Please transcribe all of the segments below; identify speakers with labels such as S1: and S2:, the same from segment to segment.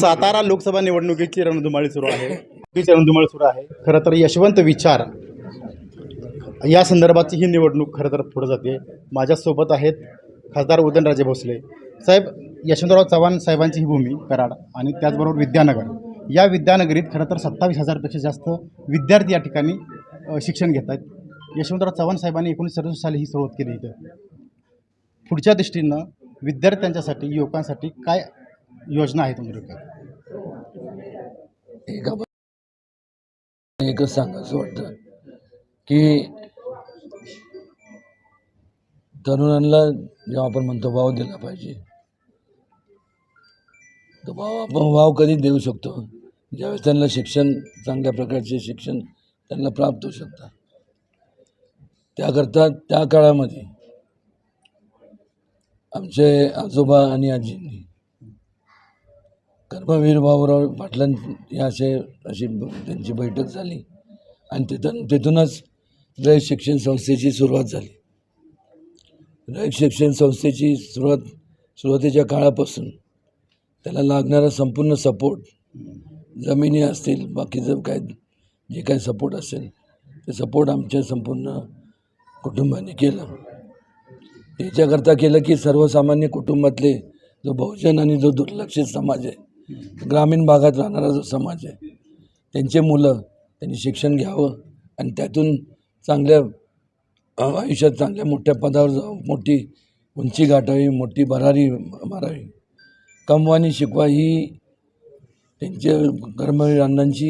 S1: सातारा लोकसभा निवडणुकीची रणधुमाळी सुरू आहे. चुकीची रणधुमाळी सुरू आहे. खरं तर यशवंत विचार या संदर्भाची ही निवडणूक खरं तर पुढे जाते. माझ्यासोबत आहेत खासदार उदयनराजे भोसले. साहेब यशवंतराव चव्हाण साहेबांची ही भूमी कराड आणि त्याचबरोबर विद्यानगर. या विद्यानगरीत खरं तर सत्तावीस हजारपेक्षा जास्त विद्यार्थी या ठिकाणी शिक्षण घेत आहेत. यशवंतराव चव्हाण साहेबांनी एकोणीसशे सदुसष्ट साली ही सुरुवात केली इथं. पुढच्या दृष्टीनं विद्यार्थ्यांच्यासाठी युवकांसाठी काय योजना आहे तुमच्या
S2: एका एकच सांगायचं वाटतं की तरुणांना जेव्हा आपण म्हणतो भाव दिला पाहिजे तो भाव आपण भाव कधी देऊ शकतो? ज्यावेळेस त्यांना शिक्षण चांगल्या प्रकारचे शिक्षण त्यांना प्राप्त होऊ शकतात त्याकरता त्या काळामध्ये आमचे आजोबा आणि आजींनी कर्मवीर भाऊराव पाटलां या असे अशी त्यांची बैठक झाली. आणि तिथून तिथूनच रयत शिक्षण संस्थेची सुरुवात झाली. रयत शिक्षण संस्थेची सुरुवात सुरुवातीच्या काळापासून त्याला लागणारा संपूर्ण सपोर्ट जमिनी असतील बाकीचं काय जे काय सपोर्ट असेल ते सपोर्ट आमच्या संपूर्ण कुटुंबाने केलं. त्याच्याकरता केलं की सर्वसामान्य कुटुंबातले जो बहुजन आणि जो दुर्लक्षित समाज आहे ग्रामीण भागात राहणारा जो समाज आहे त्यांचे मुलं त्यांनी शिक्षण घ्यावं आणि त्यातून चांगल्या आयुष्यात चांगल्या मोठ्या पदावर जावं मोठी उंची गाठावी मोठी भरारी मारावी. कमवानी शिकवा ही त्यांच्या कर्मवीर अण्णांची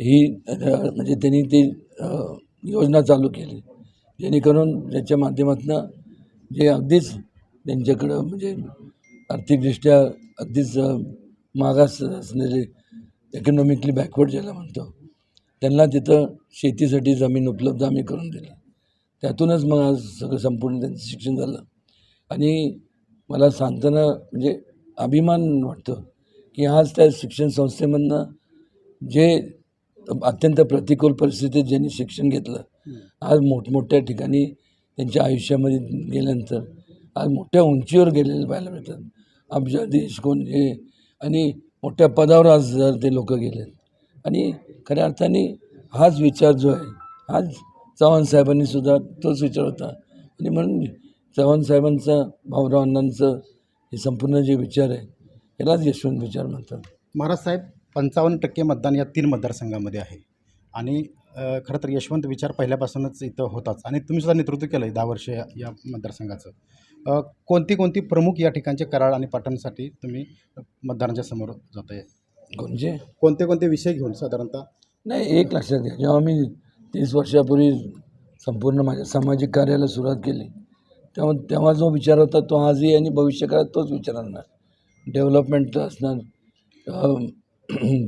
S2: ही म्हणजे त्यांनी ती योजना चालू केली. जेणेकरून ज्याच्या माध्यमातून जे अगदीच त्यांच्याकडं म्हणजे आर्थिकदृष्ट्या अगदीच मागास असलेले इकॉनॉमिकली बॅकवर्ड ज्याला म्हणतो त्यांना तिथं शेतीसाठी जमीन उपलब्ध आम्ही करून दिली. त्यातूनच मग आज सगळं संपूर्ण त्यांचं शिक्षण झालं. आणि मला सांगताना म्हणजे अभिमान वाटतो की आज त्या शिक्षण संस्थेमधनं जे अत्यंत प्रतिकूल परिस्थितीत ज्यांनी शिक्षण घेतलं आज मोठमोठ्या ठिकाणी त्यांच्या आयुष्यामध्ये गेल्यानंतर आज मोठ्या उंचीवर गेलेले पाहायला मिळतात. अब्जाधीश कोण हे आणि मोठ्या पदावर आज जर ते लोक गेलेत. आणि खऱ्या अर्थाने हाच विचार जो आहे हाच चव्हाण साहेबांनी सुद्धा तोच विचार होता. आणि म्हणून चव्हाण साहेबांचा भाऊराव अण्णांचं हे संपूर्ण जे विचार आहे यालाच यशवंत विचार म्हणतात.
S1: महाराज साहेब पंचावन्न टक्के मतदान या तीन मतदारसंघामध्ये आहे. आणि खरं तर यशवंत विचार पहिल्यापासूनच इथं होताच. आणि तुम्ही सुद्धा नेतृत्व केलं आहे दहा वर्ष या मतदारसंघाचं. कोणती कोणती प्रमुख या ठिकाणचे कराड आणि पाटणसाठी तुम्ही मतदारांच्या समोर जात आहे
S2: म्हणजे
S1: कोणते कोणते विषय घेऊन साधारणतः?
S2: नाही एक लक्षात घ्या. जेव्हा मी तीस वर्षापूर्वी संपूर्ण माझ्या सामाजिक कार्याला सुरुवात केली तेव्हा तेव्हा जो विचार होता तो आजही आणि भविष्यकाळात तोच विचार असणार डेव्हलपमेंटचा असणार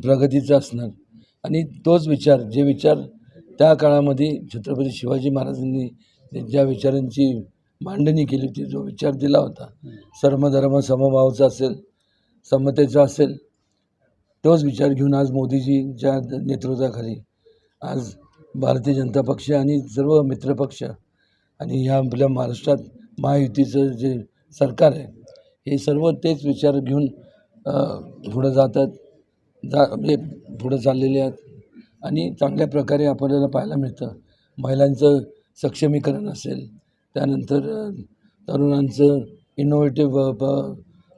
S2: प्रगतीचा असणार. आणि तोच विचार जे विचार त्या काळामध्ये छत्रपती शिवाजी महाराजांनी ज्या विचारांची मांडणी केली होती जो विचार दिला होता. सर्वधर्म समभावाचा असेल समतेचा असेल तोच विचार घेऊन आज मोदीजींच्या नेतृत्वाखाली आज भारतीय जनता पक्ष आणि सर्व मित्रपक्ष आणि ह्या आपल्या महाराष्ट्रात महायुतीचं जे सरकार आहे हे सर्व तेच विचार घेऊन पुढं जातात जा म्हणजे पुढं चाललेले आहेत. आणि चांगल्या प्रकारे आपल्याला पाहायला मिळतं. महिलांचं सक्षमीकरण असेल त्यानंतर तरुणांचं इनोव्हेटिव्ह प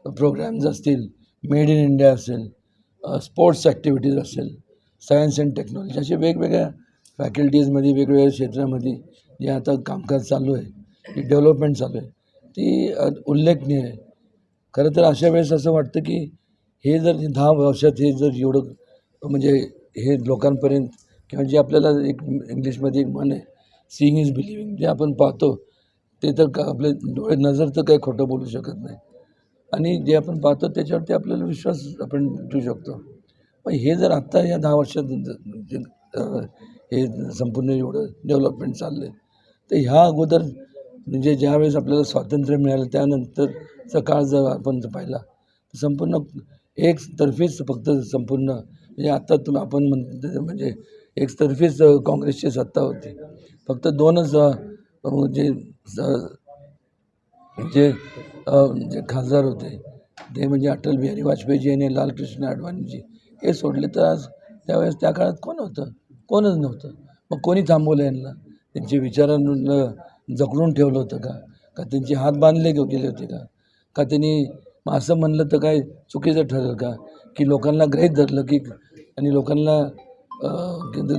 S2: प्रोग्रॅम्स असतील मेड इन इंडिया असेल स्पोर्ट्स ॲक्टिव्हिटीज असेल सायन्स अँड टेक्नॉलॉजी असे वेगवेगळ्या फॅकल्टीजमध्ये वेगवेगळ्या क्षेत्रामध्ये जे आता कामकाज चालू आहे जी डेव्हलपमेंट चालू आहे ती उल्लेखनीय आहे. खरं तर अशा वेळेस असं वाटतं की हे जर दहा वर्षात हे जर एवढं म्हणजे हे लोकांपर्यंत किंवा जे आपल्याला एक इंग्लिशमध्ये एक म्हण आहे सीईंग इज बिलिव्हिंग जे आपण पाहतो ते तर का आपले डोळे नजर तर काही खोटं बोलू शकत नाही. आणि जे आपण पाहतो त्याच्यावरती आपल्याला विश्वास आपण ठेवू शकतो. पण हे जर आत्ता या दहा वर्षात जे, हे संपूर्ण एवढं डेव्हलपमेंट चाललं आहे तर ह्या अगोदर म्हणजे ज्यावेळेस आपल्याला स्वातंत्र्य मिळालं त्यानंतरचा काळ जर आपण जर पाहिला तर संपूर्ण एकतर्फीच फक्त संपूर्ण म्हणजे आत्ता तुम्ही आपण म्हणतो म्हणजे एकतर्फीच काँग्रेसची सत्ता होती. फक्त दोनच जे जे जे खासदार होते ते म्हणजे अटल बिहारी वाजपेयीजी आणि लालकृष्ण अडवाणीजी हे सोडले तर आज त्यावेळेस त्या काळात कोण होतं? कोणच नव्हतं. मग कोणी थांबवलं यांना? त्यांचे विचारांना जखडून ठेवलं होतं का? का त्यांचे हात बांधले गेले होते का? का त्यांनी मग असं म्हणलं तर काय चुकीचं ठरेल का? की लोकांना ग्रहित धरलं की आणि लोकांना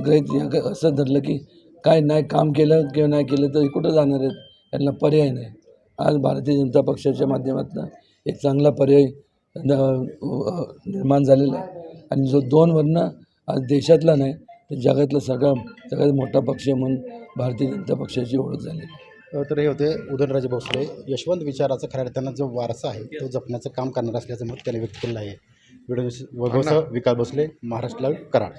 S2: ग्रहित असं धरलं की काय नाही काम केलं किंवा नाही केलं तर कुठं जाणार आहेत? यांना पर्याय नाही. आज भारतीय जनता पक्षाच्या माध्यमातून एक चांगला पर्याय निर्माण झालेला आहे. आणि जो दोन वरनं आज देशातला नाही तर जगातला सगळा सगळ्यात मोठा पक्ष म्हणून भारतीय जनता पक्षाची ओळख
S1: अ, तर हे होते उदयनराजे भोसले. यशवंत विचाराचा खऱ्या अर्थानं जो वारसा आहे तो जपण्याचं काम करणार असल्याचं मत त्याने व्यक्त केलं आहे. व्हिडिओ विकास भोसले महाराष्ट्र कराड.